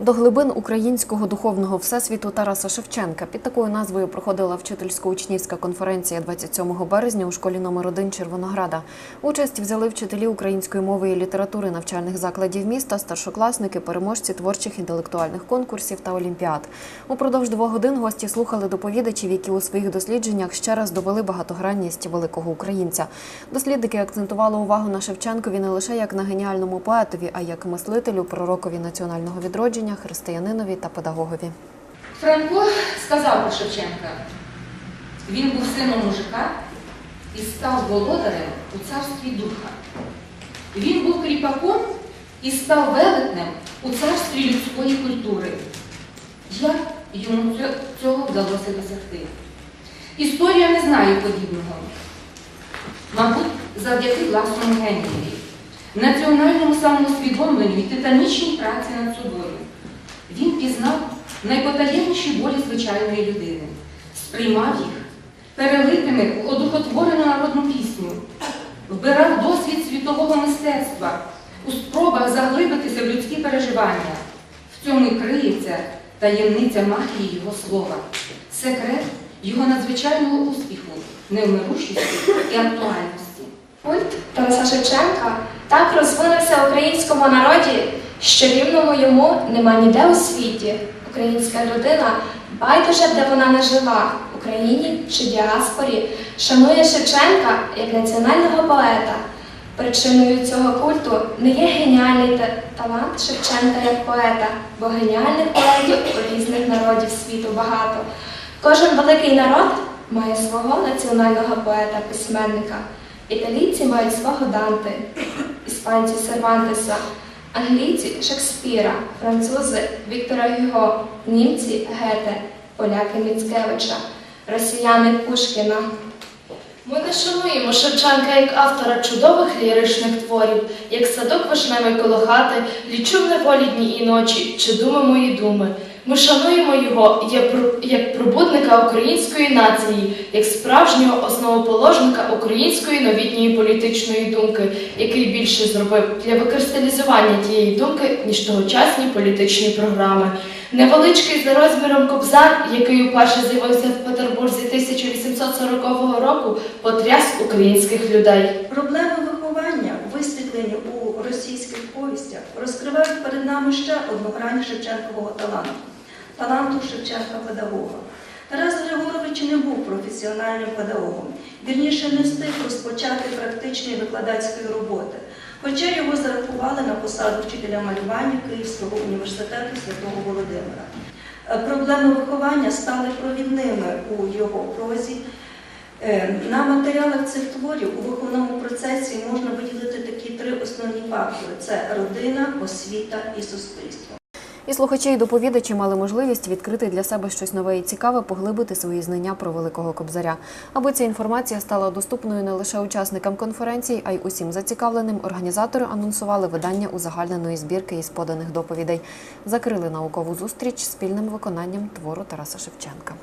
До глибин українського духовного всесвіту Тараса Шевченка під такою назвою проходила вчительсько-учнівська конференція 27 березня у школі номер 1 Червонограда. Участь взяли вчителі української мови і літератури навчальних закладів міста, старшокласники, переможці творчих інтелектуальних конкурсів та олімпіад. Упродовж двох годин гості слухали доповідачів, які у своїх дослідженнях ще раз довели багатогранність великого українця. Дослідники акцентували увагу на Шевченкові не лише як на геніальному поетові, а як мислителю, пророкові національного відродження, християнинові та педагогові. Франко сказав про Шевченка, він був сином мужика і став володарем у царстві духа. Він був кріпаком і став велетнем у царстві людської культури. Як йому цього вдалося досягти? Історія не знає подібного. Мабуть, завдяки власному генієві, національному самоусвідомленню і титанічній праці над собою. Він пізнав найпотаємніші болі звичайної людини, сприймав їх перелитими в одухотворену народну пісню, вбирав досвід світового мистецтва у спробах заглибитися в людські переживання. В цьому і криється таємниця магії його слова, секрет його надзвичайного успіху, невмирущості і актуальності. Культ Тараса Шевченка так розвинувся в українському народі, що рівному йому нема ніде у світі. Українська людина, байдуже де вона не жила, в Україні чи діаспорі, шанує Шевченка як національного поета. Причиною цього культу не є геніальний талант Шевченка як поета, бо геніальних поетів у різних народів світу багато. Кожен великий народ має свого національного поета-письменника. Італійці мають свого Данте, іспанці Сервантеса, англійці Шекспіра, французи Віктора Гюго, німці Гете, поляки Міцкевича, росіяни Пушкіна. Ми не шануємо Шевченка як автора чудових ліричних творів, як садок вишневий коло хати, лічу в неволі дні і ночі, чи думи мої думи. Ми шануємо його як, пробудника української нації, як справжнього основоположника української новітньої політичної думки, який більше зробив для викристалізування тієї думки, ніж тогочасні політичні програми. Невеличкий за розміром кобзар, який уперше з'явився в Петербурзі 1840 року, потряс українських людей. Проблеми виховання, висвітлені у російських повістях, розкривають перед нами ще одну грань Шевченкового таланту таланту Шевченка-педагога. Тарас Григорович не був професіональним педагогом, вірніше не встиг розпочати практичної викладацької роботи, хоча його зарахували на посаду вчителя малювання Київського університету Святого Володимира. Е, Проблеми виховання стали провідними у його прозі. Е, На матеріалах цих творів у виховному процесі можна виділити такі три основні фактори: це родина, освіта і суспільство. І слухачі і доповідачі мали можливість відкрити для себе щось нове і цікаве, поглибити свої знання про великого кобзаря. Аби ця інформація стала доступною не лише учасникам конференції, а й усім зацікавленим. Організатори анонсували видання узагальненої збірки із поданих доповідей. Закрили наукову зустріч спільним виконанням твору Тараса Шевченка.